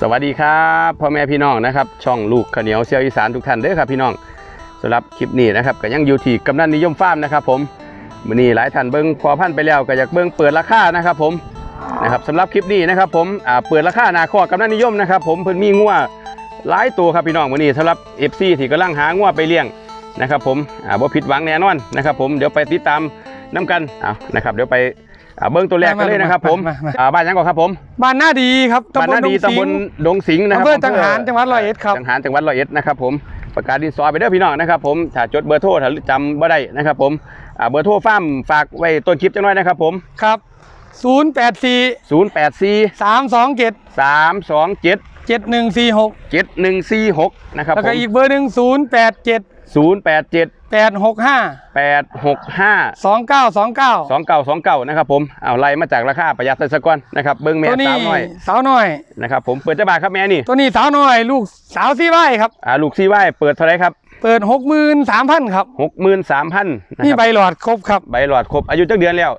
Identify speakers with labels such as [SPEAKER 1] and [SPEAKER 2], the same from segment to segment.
[SPEAKER 1] สวัสดีครับพ่อแม่พี่น้องนะครับ ช่องลูกข้าวเหนียวเซียวอีสานทุกท่านเด้อครับพี่น้องสำหรับคลิปนี้นะครับก็ยังอยู่ที่กำนันนิยมฟาร์มนะครับ ผมมือนี้หลายท่านเบิ่งพอพันไปแล้วก็อยากเบิ่งเปิดราคานะครับ ผมนะครับสำหรับคลิปนี้นะครับผมอ่าเปิดราคาหนาข้อกำนันนิยมนะครับ ผมเพิ่นมีงัวหลายตัวครับพี่น้องมือนี้สำหรับ FC ที่กำลังหางัวไปเลี้ยงนะครับ ผมอ่าบ่ผิดหวังแน่นอนนะครับ ผมเดี๋ยวไปติดตามน้กันเอานะครับ เดี๋ยวไป อ่าเบิ่งตัวแรกกันเลยนะครับ ผม
[SPEAKER 2] มามา
[SPEAKER 1] อ่าบ้านยังก่อนครับผม
[SPEAKER 2] บ้านหน้าดีครับ
[SPEAKER 1] บ้านนาดี
[SPEAKER 2] ดง
[SPEAKER 1] ตำบล
[SPEAKER 2] สิงห์
[SPEAKER 1] ดงสิงห์นะครับ
[SPEAKER 2] อำเภอจังหารจังหวัดร้อยเอ็ดครับ
[SPEAKER 1] จังหารจังหวัดร้อยเอ็ดนะครับผมประกาศดินซอยไปเด้อพี่น้องนะครับผมถ้าจดเบอร์โทรถ้าจำบ่ได้นะครับผมอ่าเบอร์โทรฟาร์มฝากไว้ต้นคลิปจังน้อยนะครับผม
[SPEAKER 2] ครับ 084
[SPEAKER 1] 084
[SPEAKER 2] 327
[SPEAKER 1] 327
[SPEAKER 2] 7146
[SPEAKER 1] 7146นะครับ
[SPEAKER 2] แล้ว
[SPEAKER 1] ผ
[SPEAKER 2] ก็
[SPEAKER 1] ม
[SPEAKER 2] อีกเบอร์หนึ่ง087
[SPEAKER 1] 087
[SPEAKER 2] 865
[SPEAKER 1] 865
[SPEAKER 2] 2929
[SPEAKER 1] 2929นะครับผมเอาไล่มาจากราคาประหยัดเลยสักก้อนนะครับเบิ้งแม่
[SPEAKER 2] ตัวนี้
[SPEAKER 1] สาวน้อย
[SPEAKER 2] สาวน้อย
[SPEAKER 1] นะครับผมเปิดเจ้าบาทครับแม่นี่
[SPEAKER 2] ตัวนี้สาวน้อย ลูกสาวซีไว้ครับ
[SPEAKER 1] อ่าลูกซีไว้เปิดเท่าไหรครับ
[SPEAKER 2] เปิด63,000ครับ
[SPEAKER 1] 63,000นะ
[SPEAKER 2] นี่
[SPEAKER 1] ครับ
[SPEAKER 2] ใบหลอดครบครับ
[SPEAKER 1] ใบหลอดครบอายุจักเดือนแล้ว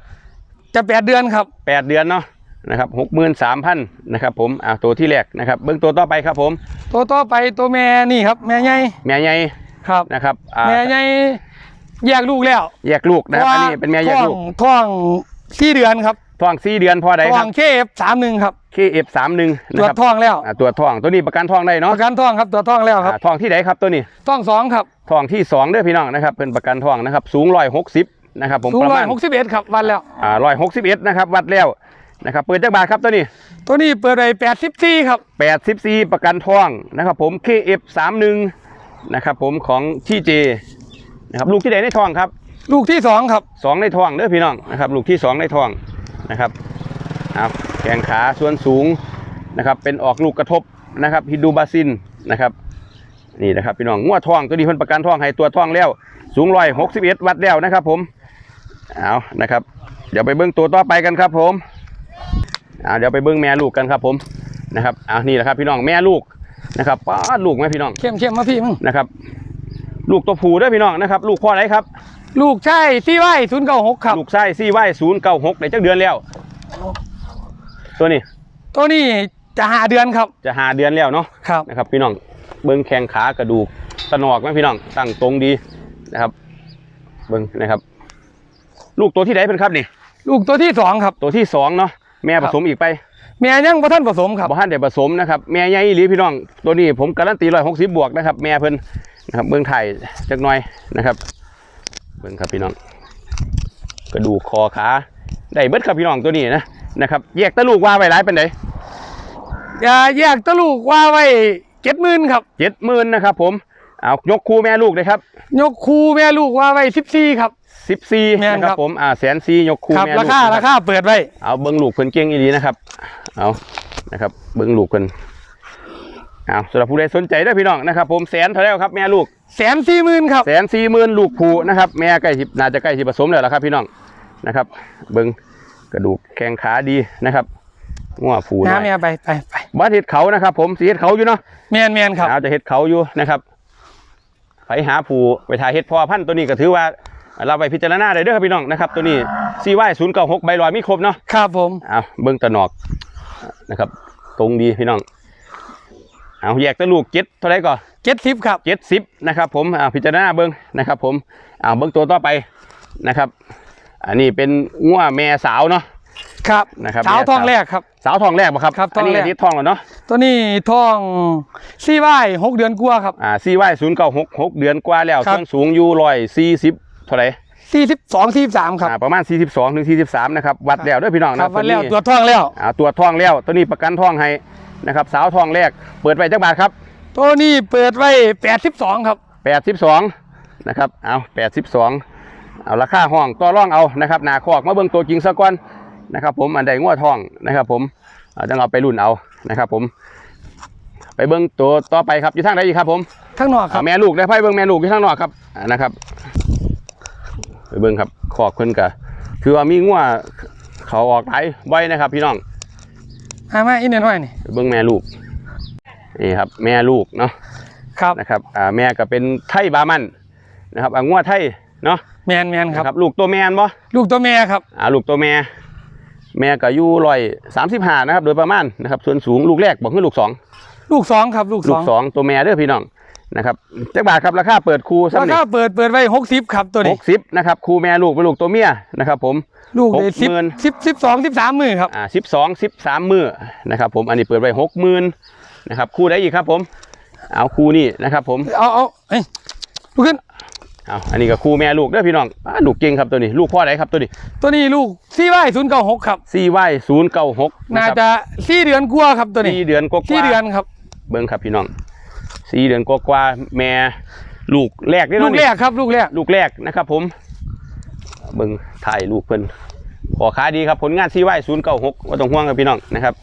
[SPEAKER 2] จะ8เดือนครับ
[SPEAKER 1] แปดเดือนเนาะนะครับหกหมื่นสามพันนะครับผมอ่าตัวที่แรกนะครับเบื้องตัวต่อไปครับผม
[SPEAKER 2] ตัวต่อไปตัวแม่นี่ครับแม่ใหญ่
[SPEAKER 1] แม่ใหญ่
[SPEAKER 2] ครับ
[SPEAKER 1] นะครับอ่า
[SPEAKER 2] แม่ใหญ่แยกลูกแล้ว
[SPEAKER 1] แยกลูกนะครับอันนี้เป็นแม่แยกลูก
[SPEAKER 2] ท้องสี่เดือนครับ
[SPEAKER 1] ท้องสี่เดือนพอได้
[SPEAKER 2] ท้
[SPEAKER 1] ค
[SPEAKER 2] อ
[SPEAKER 1] รับ
[SPEAKER 2] งเคฟสามหนึ่งครับ
[SPEAKER 1] เคเอฟสามหนึ่ง
[SPEAKER 2] ตรวจ
[SPEAKER 1] นะครับ
[SPEAKER 2] ท้องแล้ว
[SPEAKER 1] อ่าตัวจท้องตัวนี้ประกันท้องได้
[SPEAKER 2] ป
[SPEAKER 1] เนาะ
[SPEAKER 2] ระกันท้องครับตรวจท้องแล้วครับ
[SPEAKER 1] อ่าท้องที่ไหนครับตัวนี้
[SPEAKER 2] ท้องสองครับ
[SPEAKER 1] ท้องที่สองเด้อพี่น้องนะครับเป็นประกันท้องนะครับ สูงร้อยหกสิบนะครับผม
[SPEAKER 2] สูง
[SPEAKER 1] ประ
[SPEAKER 2] ร้อ
[SPEAKER 1] มายณ
[SPEAKER 2] หกสิบเอ็ดครับวันแล้ว
[SPEAKER 1] อ่าร้อยหกสิบเอ็ดนะครับวัดแล้วนะครับเปิดจักบาทครับตัวนี้
[SPEAKER 2] ตัวนี้เปิดไปแปดสิบสี่ครับ
[SPEAKER 1] แปดสิบสี่ประกันท้องนะครับผมเคเอฟสามหนึ่ง นะครับผมของที่เจนะครับลูกที่ไหนในท้องครับ
[SPEAKER 2] ลูกที่สองครับ
[SPEAKER 1] สองในท้องเด้อพี่น้องนะครับลูกที่สองในท้องนะครับเอาแขนขาส่วนสูงนะครับเป็นออกลูกกระทบนะครับฮิดูบาซินนะครับนี่นะครับพี่น้องงัวท้องตัวนี้เพิ่นประกันท้องให้ตัวท้องแล้ว สูงร้อยหกสิบเอ็ดวัดแล้วนะครับผมเอานะครับ เดี๋ยวไปเบิ้งตัวต่อไปกันครับผมเอาเดี๋ยวไปเบิ้งแม่ลูกกันครับผมนะครับเอานี่แหละครับพี่น้องแม่ลูก นะครับป้าดลูกไหมพี่น้อง
[SPEAKER 2] เข้มเข้มมาพี่มึง
[SPEAKER 1] นะครับ ลูกตัวผู้เด้อพี่น้องนะครับ ลูกพ่อไหนครับ
[SPEAKER 2] ลูกใช่ซี่ไว้ศูนย์เก้าหกครับ
[SPEAKER 1] ลูกไส้ซี่ไว้ศูนย์เก้าหกในจักเดือนแล้ว ตัวนี้
[SPEAKER 2] ตัวนี้จะหาเดือนครับ
[SPEAKER 1] จะหาเดือนแล้วเนาะ
[SPEAKER 2] ครับ
[SPEAKER 1] นะครับ พี่น้องเบิ้งแข้งขากระดูกตะหนอกไหมพี่น้องตั้งตรงดีนะครับ เบิ้งนะครับ ลูกตัวที่ไหนเป็นครับนี่
[SPEAKER 2] ลูกตัวที่สองครับ
[SPEAKER 1] ตัวที่สองเนาะแม่ผสมอีกไป
[SPEAKER 2] แม่ยังพระท่านผสมครับ
[SPEAKER 1] บ่ทันได้ผสมนะครับแม่ใหญ่อีหลีพี่น้อง ตัวนี้ผมการันตีร้อยหกสิบบวกนะครับแม่เพิ่นนะครับเบิ้งไทยจักหน่อยนะครับ เบิ้งครับพี่น้อง กระดูกคอขาได้เบิดครับพี่น้องตัวนี้นะนะครับแยกตะลูกว่าไว้หลายเป็นได
[SPEAKER 2] อย่าแยกตัวลูกว่าไว้เจ็ดหมื่นครับ
[SPEAKER 1] เจ็ดหมื่นนะครับผม เอายกคู่แม่ลูกเลยครับ
[SPEAKER 2] ยกคูแม่ลูกว่าไว้สิบสี่ครับ
[SPEAKER 1] สิบสี่
[SPEAKER 2] แม่น
[SPEAKER 1] นะค
[SPEAKER 2] ครั
[SPEAKER 1] รับบผมอ่าแสนสี่ยกคู่
[SPEAKER 2] ครับ
[SPEAKER 1] แม่ลู
[SPEAKER 2] รากคา
[SPEAKER 1] นะ
[SPEAKER 2] ราคาเปิดไว้
[SPEAKER 1] เอาเบิ้งลูกเพิ่นเก่งอีหลีนะครับเอานะครับเบิ้งลูกเพิ่นเอาสำหรับผู้ใดสนใจเด้วยพี่น้องนะครับ ผมแสนเท่าไหร่ครับแม่ลูก
[SPEAKER 2] แสนสี่หมื่นครับ
[SPEAKER 1] แสนสี่หมื่นลูกผูนะครับ แม่ใกล้สิน่าจะใกล้สิผสมแล้วล่ะครับ พี่น้องนะครับ เบิ้งกระดูกแข้งขาดีนะครับงัวผูหน่
[SPEAKER 2] น้า
[SPEAKER 1] อย
[SPEAKER 2] แม่ไปไปไป
[SPEAKER 1] บ้านเห็ดเขานะครับ ผมสีเห็ดเขาอยู่เนาะ
[SPEAKER 2] แมนแมนครับ
[SPEAKER 1] เอาจะเห็ดเขาอยู่นะครับ ไปหาผูไปถ่ายเห็ดพอพันธุ์ตัวนี้ก็ถือว่าเราไปพิจารณาได้เด้อครับพี่น้องนะครับ ตัวนี้ซีไวศูนย์เก้าหกใบลอยมีครบเนาะ
[SPEAKER 2] ครับผม
[SPEAKER 1] เอาเบิ้งตะหนอกนะครับ ตรงดีพี่น้องเอาแยกตะลูกเจ็ดเท่าไหรก่อน
[SPEAKER 2] เจ็ดสิบครับ
[SPEAKER 1] เจ็ดสิบนะครับ ผมอ่าพิจารณาเบิ้งนะครับ ผมเอาเบิ้งตัวต่อไปนะครับ อันนี้เป็นงัวแม่สาวเนาะ
[SPEAKER 2] ครับ
[SPEAKER 1] นะครับ
[SPEAKER 2] สาว
[SPEAKER 1] แม่
[SPEAKER 2] ทอง
[SPEAKER 1] สาว
[SPEAKER 2] แรกครับ
[SPEAKER 1] สาวทองแรกป่ะครับ
[SPEAKER 2] ครับทอง
[SPEAKER 1] นนี้
[SPEAKER 2] แรก
[SPEAKER 1] อาทิตย์ทองแล้วเนาะ
[SPEAKER 2] ตัวนี้ทองซี่ไว้หกเดือนกว่าครับ
[SPEAKER 1] อ่าซีไวศูนย์เก้าหกหกเดือนกว่าแล้ว
[SPEAKER 2] ครับ
[SPEAKER 1] ส่วนสูงอยู่ร้อยสี่สิบเท่าไหร่
[SPEAKER 2] สี่สิบสองสี่สิบสามครับ
[SPEAKER 1] อ่าประมาณ42ถึง43นะครับวัดแล้วเด้วยพี่น้อง
[SPEAKER 2] ครั
[SPEAKER 1] นะ
[SPEAKER 2] บวันแล้ว
[SPEAKER 1] นี้
[SPEAKER 2] ตัวจทองแล้ว
[SPEAKER 1] อ่าตัวจทองแล้วตัวนี้ประกันทองให้นะครับสาวทองแรกเปิดไว้จักบาทครับ
[SPEAKER 2] ตัวนี้เปิดไว้แปดสิบสองครับ
[SPEAKER 1] 82นะครับเอา82เอาราคาห้องต่อรองเอานะครับหนาคอกมาเบิ่งตัวจริงซะก่อน นะครับ ผมอันใดงัวทองนะครับ ผมเอาจังเอาไปรุ่นเอานะครับ ผม ไปเบิ่งตัวต่อไปครับอยู่ทางไหนอีกครับ ผม
[SPEAKER 2] ทั้งนอกครั
[SPEAKER 1] อ่า
[SPEAKER 2] บ
[SPEAKER 1] แม่ลูกได้ไพ่เบิ่งแม่ลูกอยู่ทางนอกครับอ่านะครับ ไปเบิ่งครับขอกเพิ่นกะคือว่ามีงัวเขาออกหลายไว้นะครับ พี่น้อง
[SPEAKER 2] อามาอีกหน่อยนี่
[SPEAKER 1] ไปเบิ่งแม่ลูกนี่ครับ แม่ลูกเนาะ
[SPEAKER 2] ครับ
[SPEAKER 1] นะครับอ่าแม่ก็เป็นไทยบามันนะครับอ่างัวไทยเนาะ
[SPEAKER 2] แมนแมนครับ
[SPEAKER 1] นะลูกตัวแมนบ่
[SPEAKER 2] ลูกตัวแม่ครับ
[SPEAKER 1] อ่าลูกตัวแม่ แม่ก็อยู่ร้อยสามสิบห้านะครับ โดยประมาณนะครับส่วนสูงลูกแรกบอกคือลูกสอง
[SPEAKER 2] ลูกสองครับ ลูกส
[SPEAKER 1] ลู
[SPEAKER 2] อกง
[SPEAKER 1] สองตัวแม่เด้อพี่น้องนะครับจักบาทครับราคาเปิดคู
[SPEAKER 2] รา
[SPEAKER 1] ซ้ำนี่
[SPEAKER 2] คาเปิดเปิดไว้หกสิบครับตัว
[SPEAKER 1] ห
[SPEAKER 2] นี้
[SPEAKER 1] กสิบนะครับคูแม่ลูกเป็นลูกตัวเมียนะครับ ผม
[SPEAKER 2] ลูกเลยสิบ
[SPEAKER 1] 60,000
[SPEAKER 2] สิบสิบสองสิบสามมือครับ
[SPEAKER 1] อ่าสิบสองสิบสามมือนะครับผมอันนี้เปิดไว้หกหมื่นนะครับคู่ได้อีกครับผม เอาคู่นี่นะครับผม
[SPEAKER 2] เอาเอาเอ้ยลุกขึ้น
[SPEAKER 1] เอาอันนี้ก็คู่แม่ลูกเด้อพี่น้องอ่าลูกเก่งครับตัวนี้ ลูกพ่อไหนครับตัวนี้
[SPEAKER 2] ตัวนี้ลูกซี่ไว้ศูนย์เก้าหกครับ
[SPEAKER 1] ซีไวศูนย์เก้าหก
[SPEAKER 2] น่าจะสี่เดือนกว่าครับตัวนี้
[SPEAKER 1] สี่เดือนกว่าๆ
[SPEAKER 2] สี่เดือนครับ
[SPEAKER 1] เบิ้งครับพี่น้องสี่เดือนกว่าๆแม่ลูกแรกเด้อ
[SPEAKER 2] ลู
[SPEAKER 1] เนาะ
[SPEAKER 2] ก
[SPEAKER 1] นี่
[SPEAKER 2] แรกครับ ลูกแรก
[SPEAKER 1] ลูกแรกนะครับ ผม เบิ้งถ่ายลูกเพิ่นขอค้าดีครับผลงานซีไวศูนย์เก้าหกว่าต้องห่วงครับพี่น้องนะครับ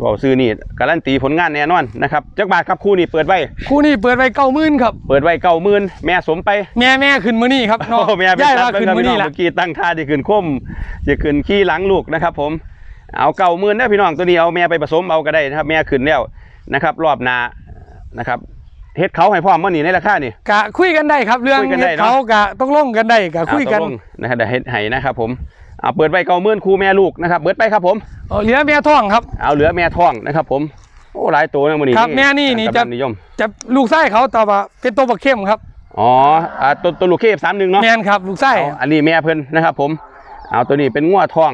[SPEAKER 1] เราซื้อนี่การันตีผลงานแน่นอนนะครับจักบาทครับคู่นี้เปิดไว้
[SPEAKER 2] คู่นี้เปิดไว้เก้าหมื่นครับ
[SPEAKER 1] เปิดไว้เก้าหมื่นแม่สมไป
[SPEAKER 2] แม่แม่ขึ้นมือนี่ครับน้อง
[SPEAKER 1] โอ้แม่เป็น
[SPEAKER 2] ย่าย
[SPEAKER 1] ตั
[SPEAKER 2] ว่า
[SPEAKER 1] ด
[SPEAKER 2] ขึ้น
[SPEAKER 1] ครับ
[SPEAKER 2] มือ
[SPEAKER 1] พี่น้อ
[SPEAKER 2] นี่
[SPEAKER 1] ง
[SPEAKER 2] ละ
[SPEAKER 1] เมื่อกี้ตั้งท่าที่ขึ้นคมจะขึ้นขี้หลังลูกนะครับ ผมเอาเก้าหมื่นนะพี่น้องตัวนี้เอาแม่ไปผสมเอาก็ได้นะครับ แม่ขึ้นแล้วนะครับ รอบหนานะครับเฮ็ดเขาให้พร้อมมื่อนี้ในราคานี่
[SPEAKER 2] กะคุยกันได้ครับเรื่อง
[SPEAKER 1] คุยกันได้
[SPEAKER 2] เฮ็ด
[SPEAKER 1] เนาะ
[SPEAKER 2] เขากะต้องลงกันได้กะคุยกัน
[SPEAKER 1] เอาตกลงนะครับเดี๋ยวเฮ็ดให้นะครับผม เอาเปิดไว้เก้าหมื่นคู่แม่ลูกนะครับเบิดไปครับผม
[SPEAKER 2] เอาเหลือแม่ท้องครับ
[SPEAKER 1] เอาเหลือแม่ท้องนะครับ ผมโอ้หลายตัวนะมื่อนี้
[SPEAKER 2] ครับแม่นี่นี่
[SPEAKER 1] กำ
[SPEAKER 2] จะ
[SPEAKER 1] ลังนิยม
[SPEAKER 2] จะลูกไส้เขาแต่ว่าเป็นตัวบักเข้มครับ
[SPEAKER 1] อ๋ออ่าตัวตัวลูกเคฟสามหนึ่งเนาะ
[SPEAKER 2] แมนครับลูกไส้
[SPEAKER 1] เอาอันนี้แม่เพิ่นนะครับ ผม เอาตัวนี้เป็นงัวท้อง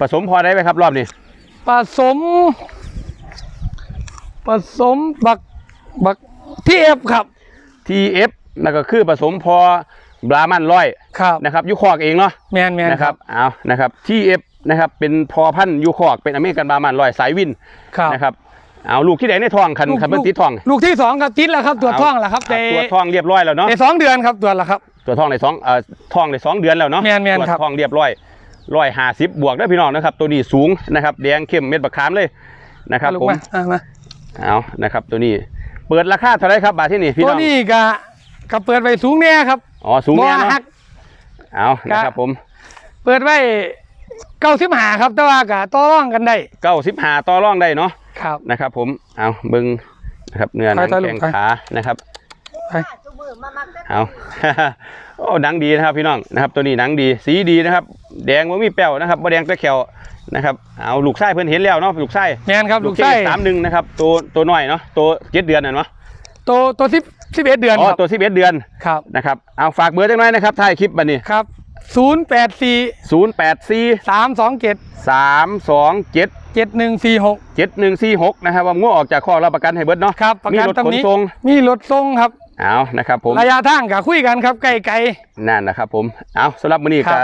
[SPEAKER 1] ผสมพอได้ไหมครับรอบนี้
[SPEAKER 2] ผสม ผสมบักบักที่เอฟครับ
[SPEAKER 1] TF นั่นก็คือผสมพอ บรามันร้อย
[SPEAKER 2] ครับ
[SPEAKER 1] นะครับยูคอกเองเนาะ
[SPEAKER 2] แมนแมน
[SPEAKER 1] นะครับเอานะครับ TF นะครับเป็นพอพันธุ์ยูคอกเป็นอเมริกันบรามันร้อยสายวิน
[SPEAKER 2] ครับ
[SPEAKER 1] นะครับเอาลูกที่ไหนในท้องคัน
[SPEAKER 2] ลูก
[SPEAKER 1] คันเป็น
[SPEAKER 2] ลูก
[SPEAKER 1] ติดท้อง
[SPEAKER 2] ลูกที่สองครับติดแล้วครับตัวจท้องแล้วครับ
[SPEAKER 1] อะ
[SPEAKER 2] แต่
[SPEAKER 1] ตัวท้องเรียบร้อยแล้วเนาะ
[SPEAKER 2] ในสองเดือนครับตัวจแล้วครับ
[SPEAKER 1] ตัวท้องในสองเอ่อท้องในสองเดือนแล้วเนาะ
[SPEAKER 2] แม่นแม่น
[SPEAKER 1] ตัว
[SPEAKER 2] ครับ
[SPEAKER 1] ท้องเรียบร้อยร้อยห้าสิบบวกได้อพี่น้องนะครับ ตัวนี้สูงนะครับแดงเข้มเม็ดบักขามเลยนะครับ
[SPEAKER 2] ลูก
[SPEAKER 1] ผม
[SPEAKER 2] มาอะมา
[SPEAKER 1] เอานะครับ ตัวนี้เปิดราคาเท่าไหรครับบาทที่นี่พี่
[SPEAKER 2] ตัว
[SPEAKER 1] น้อง
[SPEAKER 2] นี้กะ กะเปิดไว้สูงแน่ครับ
[SPEAKER 1] อ๋อสูง
[SPEAKER 2] บ่
[SPEAKER 1] แน่เนาะ
[SPEAKER 2] ฮัก
[SPEAKER 1] เอานะครับผม
[SPEAKER 2] เปิดไว้เก้าสิบหาครับแต่ว่ากะต่อรองกันได้
[SPEAKER 1] เก้าสิบห้าต่อรองได้เนาะ
[SPEAKER 2] ครับ
[SPEAKER 1] นะครับ ผมเอาเบิ้งนะครับเนื้อหนัง
[SPEAKER 2] ไปต่อลูก
[SPEAKER 1] แข้ง
[SPEAKER 2] ไป
[SPEAKER 1] ขานะครับ
[SPEAKER 2] ไป
[SPEAKER 3] จุมือมามักได้
[SPEAKER 1] เอาโอ้หนังดีนะครับพี่น้องนะครับ ตัวนี้หนังดีสีดีนะครับ แดงว่ามีแป้วนะครับบ่แดงแต่แขวนะครับเอาลูกไส้เพิ่นเห็นแล้วเนาะลูกไส้
[SPEAKER 2] แมนครับลูกไส้
[SPEAKER 1] สามหนึ่งนะครับตัวตัวน้อยเนาะตัวเจ็ดเดือนน่ะเนาะ
[SPEAKER 2] ตัวตัวสิบสิบเอ็ดเดือน
[SPEAKER 1] อ๋อ
[SPEAKER 2] ครับ
[SPEAKER 1] ตัวสิบเอ็ดเดือน
[SPEAKER 2] ครับ
[SPEAKER 1] นะครับเอาฝากเบอร์จังหน่อยนะครับท้ายคลิปบัดนี้
[SPEAKER 2] ครับศูนย์แปดสี่
[SPEAKER 1] ศูนย์แปดสี่
[SPEAKER 2] สามสองเจ็ด
[SPEAKER 1] สามสองเจ็ด
[SPEAKER 2] เจ็ดหนึ่งสี่หก
[SPEAKER 1] เจ็ดหนึ่งสี่หกนะครับว่างัวออกจากข้อรับประกันให้เบิดเนาะ
[SPEAKER 2] ครับประ
[SPEAKER 1] มี
[SPEAKER 2] กัน
[SPEAKER 1] รถ
[SPEAKER 2] ตรง
[SPEAKER 1] ขน
[SPEAKER 2] นี้
[SPEAKER 1] ส่ง
[SPEAKER 2] มีรถส่งครับ
[SPEAKER 1] เอานะครับผม
[SPEAKER 2] ระยะทางกะคุยกันครับไกลไกล
[SPEAKER 1] นั่นนะครับผมเอาสำหรับมื้อนี้
[SPEAKER 2] ครั
[SPEAKER 1] ก็
[SPEAKER 2] บ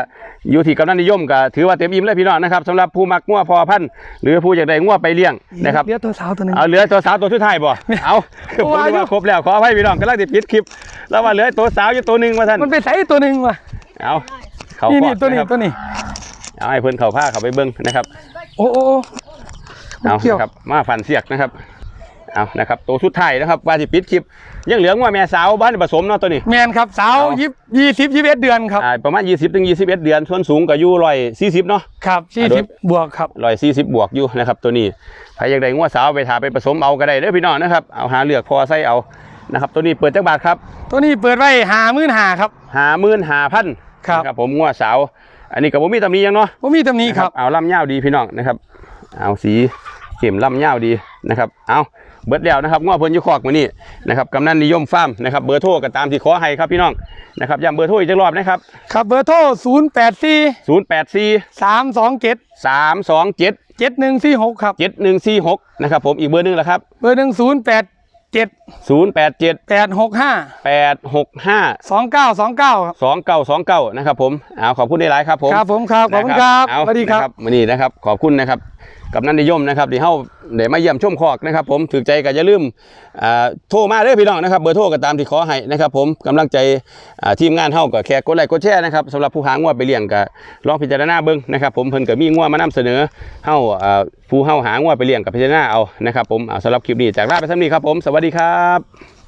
[SPEAKER 1] อยู่ที่กำนันนิยมก็ถือว่าเต็มอิ่มเลยพี่น้องนะครับสำหรับผู้มักงัวพอพันธุ์หรือผู้อยากได้งัวไปเลี้ยงนะครับ
[SPEAKER 2] เดี๋ยวตัวสาวตัวหนึง
[SPEAKER 1] เอาเหลือตัวสาวตัวสุดท้ายบ่เอา
[SPEAKER 2] โอ้
[SPEAKER 1] ผม
[SPEAKER 2] อายุ
[SPEAKER 1] ว่าครบแล้วขออภัยพี่น้องกำลังติดปิดคลิป แล้วว่าเหลือตัวสาวอยู่ตัวหนึงว่าท่าน
[SPEAKER 2] มันไปใส่ตัวหนึ่งว่ะ
[SPEAKER 1] เอาเขา
[SPEAKER 2] นี่
[SPEAKER 1] พ
[SPEAKER 2] นี่
[SPEAKER 1] อด
[SPEAKER 2] ตัวนี้
[SPEAKER 1] นะครับ
[SPEAKER 2] ตัวนี้
[SPEAKER 1] เอาให้เพิ่นเขาผ้าเขาไปเบิ้งนะครับ
[SPEAKER 2] โอ้โอ้โอ้
[SPEAKER 1] เอา
[SPEAKER 2] เกี่ยว
[SPEAKER 1] นะครับมาฟันเสียกนะครับ เอานะครับตัวสุดท้ายนะครับว่าสิปิดคลิป ยังเหลืองัวแม่สาวบ้านผสมเนาะตัวนี้
[SPEAKER 2] แมนครับสาว
[SPEAKER 1] เอา
[SPEAKER 2] ยี่ยี่สิบยี่สิบเอ็ดเดือนครับ
[SPEAKER 1] อ่าประมาณ20ถึง21เดือนส่วนสูงก็อยู่140เนาะ
[SPEAKER 2] ครับสี่
[SPEAKER 1] อะโด
[SPEAKER 2] สิ
[SPEAKER 1] ย
[SPEAKER 2] บบวกครับ
[SPEAKER 1] ร้อยสี่สิบบวกอยู่นะครับตัวนี้ใครอยากได้งัวสาวไปถาไปผสมเอาก็ได้เด้อพี่น้องนะครับเอาหาเลือกพอใส่เอานะครับตัวนี้เปิดจักบาทครับ
[SPEAKER 2] ตัวนี้เปิดไว้หามื่นหาครับ
[SPEAKER 1] หาหมื่นหาพัน
[SPEAKER 2] ครับ
[SPEAKER 1] นะครับผมงัวสาว อันนี้กับผมมีตำหนี้ยังเนาะ
[SPEAKER 2] ว่ามีตำหนี้ครับ
[SPEAKER 1] เอาลำยาวดีพี่น้องนะครับ เอาสีเข็มลำยาวดีนะครับเอา เบิดแล้วนะครับงัวเพิ่นอยุคอกมานี่นะครับกำนันนิยมฟาร์มนะครับเบอร์โทรก็ตามที่ขอให้ครับพี่น้องนะครับย้ำเบอร์โทรอีกจักรอบนะครับ
[SPEAKER 2] ครับเบอร์โทรศูนย์แปดสี่
[SPEAKER 1] 084
[SPEAKER 2] สามสองเจ็ด
[SPEAKER 1] 327
[SPEAKER 2] เจ็ดหนึ่งสี่หกครับ
[SPEAKER 1] 7146นะครับผมอีกเบอร์หนึงละครับ
[SPEAKER 2] เบอร์หนึ่งศูนย์แปดเจ็ด
[SPEAKER 1] 087
[SPEAKER 2] แปดหกห้า
[SPEAKER 1] 865
[SPEAKER 2] สองเก้าสองเก้าครับ
[SPEAKER 1] สองเก้าสองเก้านะครับผมเอาขอบคุณในไลน์ครับผม
[SPEAKER 2] ครับผมครับขอบคุณครับ
[SPEAKER 1] นะ
[SPEAKER 2] สวัสดีครับ
[SPEAKER 1] นะวันนี้นะครับขอบคุณนะครับ กับนันนิยมนะครับที่เฮาได้มาเยี่ยมชมคอกนะครับ ผมถือใจก็อย่าลืมอ่าโทรมาเด้อพี่น้องนะครับเบอร์โทรก็ตามที่ขอให้นะครับ ผมกำลังใจทีมงานเฮาก็แค่กดไลค์กดแชร์นะครับสำหรับผู้หางวไปเลี้ยงก็ลองพิจารณาเบิ่งนะครับผมเพิ่นก็มีงวมานำเสนอเฮาอ่าผู้เฮาหางวไปเลี้ยงกับพิจารณาเอานะครับผมสำหรับคลิปนี้จากลาไปซ้ำนี้ครับผมสวัสดีครับ